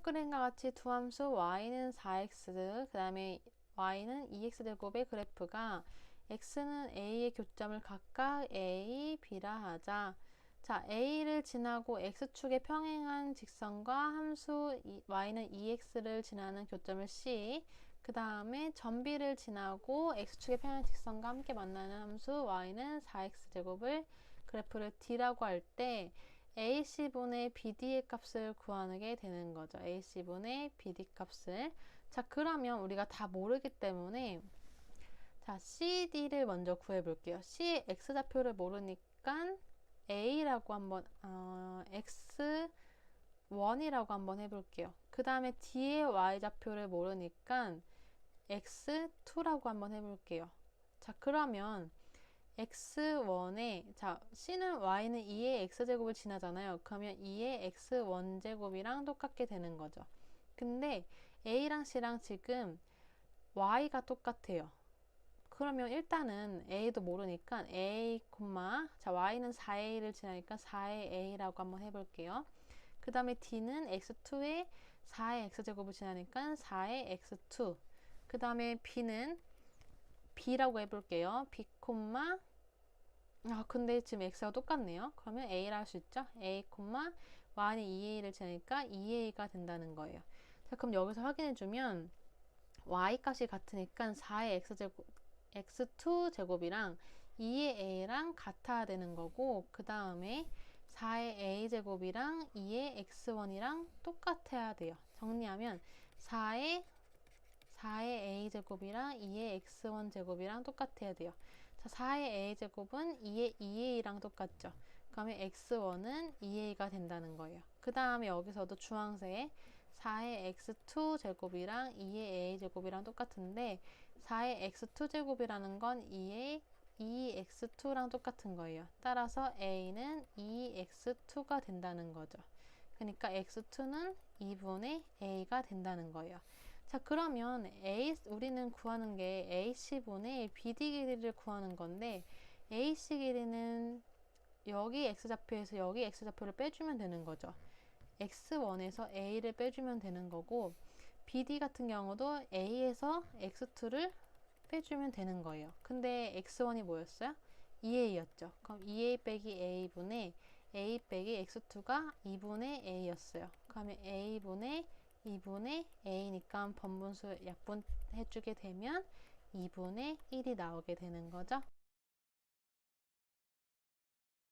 그림과 같이 두 함수 y는 4x, 그 다음에 y는 2x제곱의 그래프가 x는 a의 교점을 각각 a, b라 하자. 자, a를 지나고 x축에 평행한 직선과 함수 y는 2x를 지나는 교점을 c, 그 다음에 전비를 지나고 x축에 평행한 직선과 함께 만나는 함수 y는 4x제곱을 그래프를 d라고 할 때 AC분의 BD의 값을 구하게 되는 거죠. AC분의 BD 값을. 자, 그러면 우리가 다 모르기 때문에 자, CD를 먼저 구해 볼게요. C의 X좌표를 모르니까 A라고 한번 어, X1이라고 한번 해볼게요. 그 다음에 D의 Y좌표를 모르니까 X2라고 한번 해볼게요. 자, 그러면 x1에 자 c는 y는 2의 x제곱을 지나잖아요. 그러면 2의 x1제곱이랑 똑같게 되는 거죠. 근데 a랑 c랑 지금 y가 똑같아요. 그러면 일단은 a도 모르니까 a, 자 y는 4a를 지나니까 4의 a라고 한번 해볼게요. 그 다음에 d는 x2에 4의 x제곱을 지나니까 4의 x2. 그 다음에 b는 b라고 해볼게요. b, 아 근데 지금 x가 똑같네요. 그러면 a라 할 수 있죠. a, y는 2a를 지니까 2a가 된다는 거예요. 자 그럼 여기서 확인해주면 y 값이 같으니까 4의 x제곱, x2 제곱이랑 2의 a랑 같아야 되는 거고 그 다음에 4의 a제곱이랑 2의 x1이랑 똑같아야 돼요. 정리하면 4의 4의 a제곱이랑 2의 x1 제곱이랑 똑같아야 돼요. 자, 4의 a제곱은 2의 2a랑 똑같죠. 그러면 x1은 2a가 된다는 거예요. 그 다음에 여기서도 주황색 4의 x2 제곱이랑 2의 a 제곱이랑 똑같은데 4의 x2 제곱이라는 건 2의 2x2랑 똑같은 거예요. 따라서 a는 2x2가 된다는 거죠. 그러니까 x2는 2분의 a가 된다는 거예요. 자 그러면 A 우리는 구하는 게 AC분의 BD 길이를 구하는 건데 AC 길이는 여기 X좌표에서 여기 X좌표를 빼주면 되는 거죠. X1에서 A를 빼주면 되는 거고 BD 같은 경우도 A에서 X2를 빼주면 되는 거예요. 근데 X1이 뭐였어요? 2A였죠. 그럼 2A 빼기 A분의 A 빼기 X2가 2분의 A였어요. 그러면 A분의 2분의 a니까 번분수 약분해주게 되면 2분의 1이 나오게 되는 거죠.